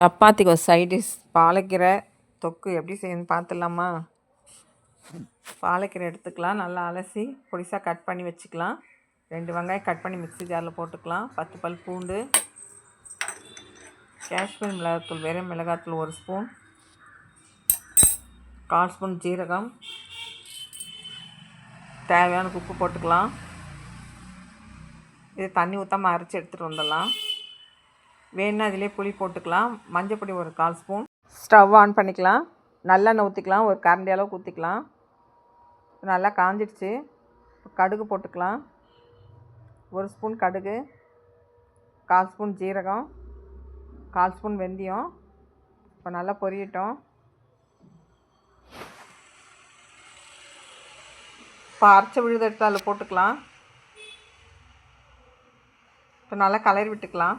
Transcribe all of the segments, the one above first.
சப்பாத்திக்கு ஒரு சைடிஷ் பாலக்கீரை தொக்கு எப்படி செய்யணும்னு பார்த்துடலாமா? பாலக்கீரை எடுத்துக்கலாம் நல்லா அலசி பொடிசாக கட் பண்ணி வச்சுக்கலாம். ரெண்டு வெங்காயம் கட் பண்ணி மிக்ஸி ஜாரில் போட்டுக்கலாம். பத்து பல் பூண்டு காஷ்மீர் மிளகாத்தூள் வெறும் மிளகாத்தூள் ஒரு ஸ்பூன் கால் ஸ்பூன் ஜீரகம். தேவையான உப்பு போட்டுக்கலாம். இது தண்ணி ஊற்றாமல் அரைச்சி எடுத்துகிட்டு வந்துடலாம். வேணுன்னா அதிலே புளி போட்டுக்கலாம். மஞ்சள் பொடி ஒரு கால் ஸ்பூன். ஸ்டவ் ஆன் பண்ணிக்கலாம். நல்லெண்ணெய் ஊற்றிக்கலாம் ஒரு கரண்டி அளவுக்கு ஊற்றிக்கலாம் நல்லா காஞ்சிடுச்சு. கடுகு போட்டுக்கலாம். ஒரு ஸ்பூன் கடுகு. கால் ஸ்பூன் ஜீரகம். கால் ஸ்பூன் வெந்தயம். இப்போ நல்லா பொரியட்டும். இப்போ அரைச்ச விழுது எடுத்து அதில் போட்டுக்கலாம். இப்போ நல்லா கலரி விட்டுக்கலாம்.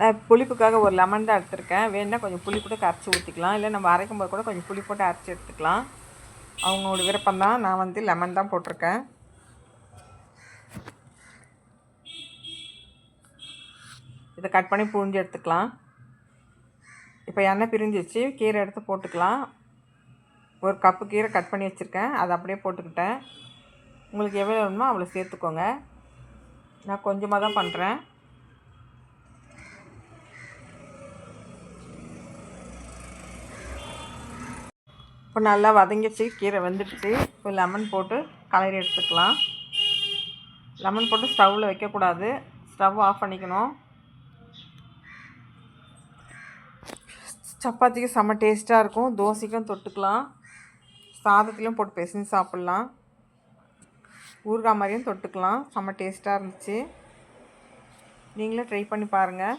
நான் புளிப்புக்காக ஒரு லெமன் தான் எடுத்திருக்கேன். வேணால் கொஞ்சம் புளி கூட கரைச்சி ஊற்றிக்கலாம் இல்லை நம்ம அரைக்கும் போது கூட கொஞ்சம் புளி போட்டு அரைச்சி எடுத்துக்கலாம். அவங்களோட விருப்பம் தான். நான் வந்து லெமன் தான் போட்டிருக்கேன். இதை கட் பண்ணி புழிஞ்சு எடுத்துக்கலாம். இப்போ எண்ணெய் பிரிஞ்சிச்சு கீரை எடுத்து போட்டுக்கலாம். ஒரு கப்பு கீரை கட் பண்ணி வச்சுருக்கேன். அதை அப்படியே போட்டுக்கிட்டேன். உங்களுக்கு எவ்வளோ வேணுமோ அவ்வளோ சேர்த்துக்கோங்க. நான் கொஞ்சமாக தான் பண்ணுறேன் இப்போ நல்லா வதங்கிச்சு கீரை வெந்துடுச்சு. இப்போ லெமன் போட்டு கலரி எடுத்துக்கலாம். லெமன் போட்டு ஸ்டவ்வில் வைக்கக்கூடாது. ஸ்டவ் ஆஃப் பண்ணிக்கணும். சப்பாத்திக்கு செம்ம டேஸ்ட்டாக இருக்கும். தோசைக்கும் தொட்டுக்கலாம். சாதத்துலேயும் போட்டு பிசைஞ்சு சாப்பிட்லாம். ஊறுகாய் மாதிரியும் தொட்டுக்கலாம். செம்ம டேஸ்ட்டாக இருந்துச்சு. நீங்களும் ட்ரை பண்ணி பாருங்கள்